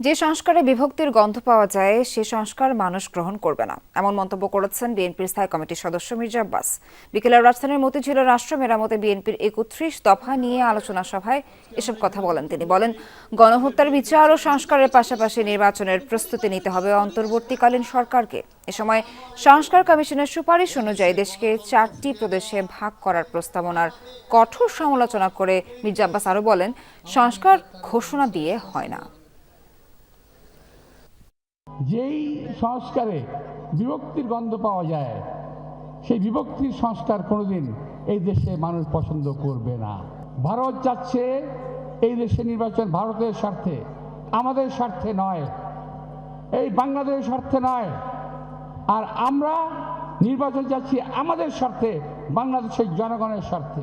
যে সংস্কারে বিভক্তির গন্ধ পাওয়া যায়, সে সংস্কার মানুষ গ্রহণ করবে না। এমন মন্তব্য করেছেন বিএনপির স্থায়ী কমিটির সদস্য মির্জা আব্বাস। বিকেলে রাজধানীর মতিঝিল রাষ্ট্র মেরামতে বিএনপির একত্রিশ দফা নিয়ে আলোচনা সভায় এসব কথা বলেন তিনি। বলেন, গণহত্যার বিচার ও সংস্কারের পাশাপাশি নির্বাচনের প্রস্তুতি নিতে হবে অন্তর্বর্তীকালীন সরকারকে। এ সময় সংস্কার কমিশনের সুপারিশ অনুযায়ী দেশকে চারটি প্রদেশে ভাগ করার প্রস্তাবনার কঠোর সমালোচনা করে মির্জা আব্বাস আরও বলেন, সংস্কার ঘোষণা দিয়ে হয় না। যেই সংস্কারে বিভক্তির গন্ধ পাওয়া যায়, সেই বিভক্তির সংস্কার কোনোদিন এই দেশে মানুষ পছন্দ করবে না। ভারত চাচ্ছে এই দেশে নির্বাচন ভারতের স্বার্থে, আমাদের স্বার্থে নয়, এই বাংলাদেশের স্বার্থে নয়। আর আমরা নির্বাচন চাচ্ছি আমাদের স্বার্থে, বাংলাদেশের জনগণের স্বার্থে।